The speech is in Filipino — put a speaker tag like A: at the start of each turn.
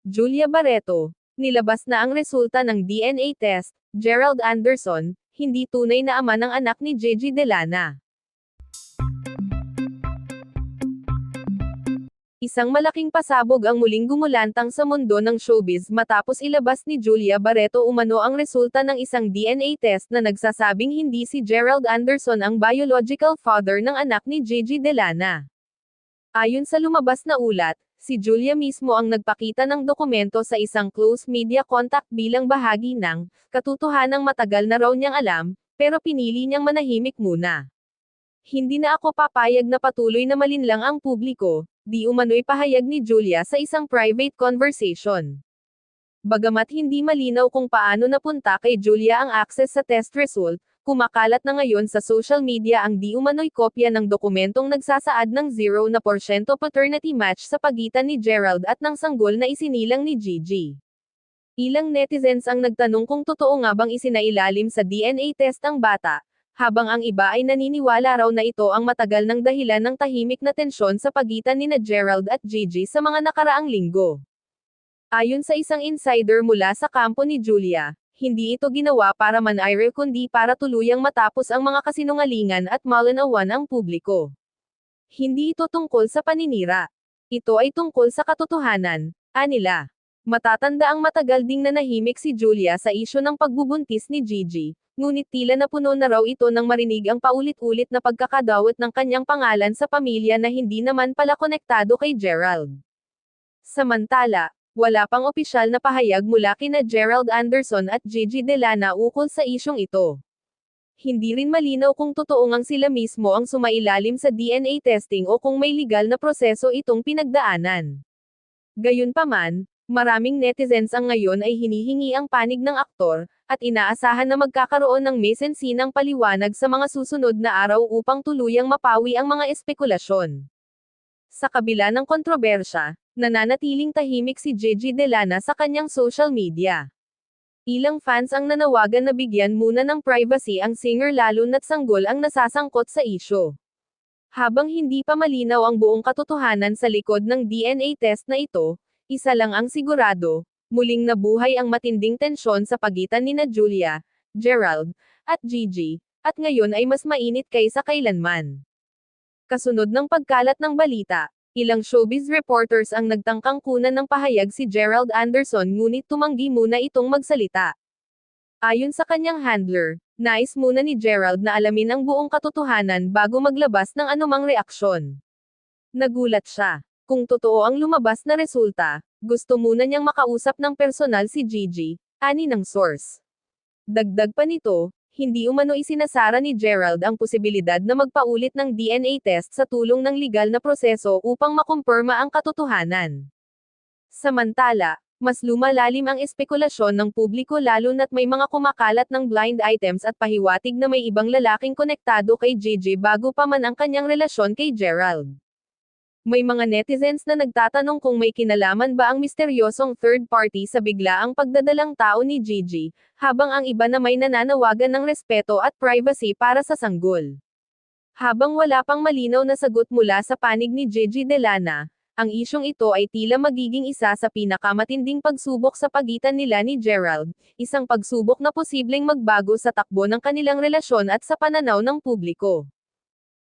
A: Julia Barreto, nilabas na ang resulta ng DNA test, Gerald Anderson, hindi tunay na ama ng anak ni JG Delana. Isang malaking pasabog ang muling gumulantang sa mundo ng showbiz matapos ilabas ni Julia Barreto umano ang resulta ng isang DNA test na nagsasabing hindi si Gerald Anderson ang biological father ng anak ni JG Delana. Ayon sa lumabas na ulat, si Julia mismo ang nagpakita ng dokumento sa isang close media contact bilang bahagi ng katotohanang matagal na raw niyang alam, pero pinili niyang manahimik muna. Hindi na ako papayag na patuloy na malinlang ang publiko, di umano'y pahayag ni Julia sa isang private conversation. Bagamat hindi malinaw kung paano napunta kay Julia ang access sa test result, kumakalat na ngayon sa social media ang di umano'y kopya ng dokumentong nagsasaad ng 0 na porsyento paternity match sa pagitan ni Gerald at ng sanggol na isinilang ni Gigi. Ilang netizens ang nagtanong kung totoo nga bang isinailalim sa DNA test ang bata, habang ang iba ay naniniwala raw na ito ang matagal ng dahilan ng tahimik na tensyon sa pagitan ni na Gerald at Gigi sa mga nakaraang linggo. Ayon sa isang insider mula sa kampo ni Julia, hindi ito ginawa para man-ire kundi para tuluyang matapos ang mga kasinungalingan at malinawan ang publiko. Hindi ito tungkol sa paninira. Ito ay tungkol sa katotohanan, anila. Matatanda ang matagal ding nanahimik si Julia sa isyo ng pagbubuntis ni Gigi, ngunit tila napuno na raw ito nang marinig ang paulit-ulit na pagkakadawat ng kanyang pangalan sa pamilya na hindi naman pala konektado kay Gerald. Samantala, wala pang opisyal na pahayag mula kina Gerald Anderson at Gigi Delana ukol sa isyong ito. Hindi rin malinaw kung totoo ngang sila mismo ang sumailalim sa DNA testing o kung may legal na proseso itong pinagdaanan. Gayunpaman, maraming netizens ang ngayon ay hinihingi ang panig ng aktor, at inaasahan na magkakaroon ng mesensinang paliwanag sa mga susunod na araw upang tuluyang mapawi ang mga espekulasyon. Sa kabila ng kontrobersya, nananatiling tahimik si Gigi Delana sa kanyang social media. Ilang fans ang nanawagan na bigyan muna ng privacy ang singer lalo na't sanggol ang nasasangkot sa isyo. Habang hindi pa malinaw ang buong katotohanan sa likod ng DNA test na ito, isa lang ang sigurado, muling nabuhay ang matinding tensyon sa pagitan ni na Julia, Gerald, at Gigi, at ngayon ay mas mainit kaysa kailanman. Kasunod ng pagkalat ng balita, ilang showbiz reporters ang nagtangkang kunan ng pahayag si Gerald Anderson ngunit tumanggi muna itong magsalita. Ayon sa kanyang handler, nais muna ni Gerald na alamin ang buong katotohanan bago maglabas ng anumang reaksyon. Nagulat siya. Kung totoo ang lumabas na resulta, gusto muna niyang makausap ng personal si Gigi, ani ng source. Dagdag pa nito, hindi umano isinasara ni Gerald ang posibilidad na magpaulit ng DNA test sa tulong ng legal na proseso upang makumpirma ang katotohanan. Samantala, mas lumalalim ang espekulasyon ng publiko lalo na't may mga kumakalat ng blind items at pahiwatig na may ibang lalaking konektado kay Gigi bago pa man ang kanyang relasyon kay Gerald. May mga netizens na nagtatanong kung may kinalaman ba ang misteryosong third party sa biglaang pagdadalang tao ni Gigi, habang ang iba na may nananawagan ng respeto at privacy para sa sanggol. Habang wala pang malinaw na sagot mula sa panig ni Gigi Delana, ang isyong ito ay tila magiging isa sa pinakamatinding pagsubok sa pagitan nila ni Gerald, isang pagsubok na posibleng magbago sa takbo ng kanilang relasyon at sa pananaw ng publiko.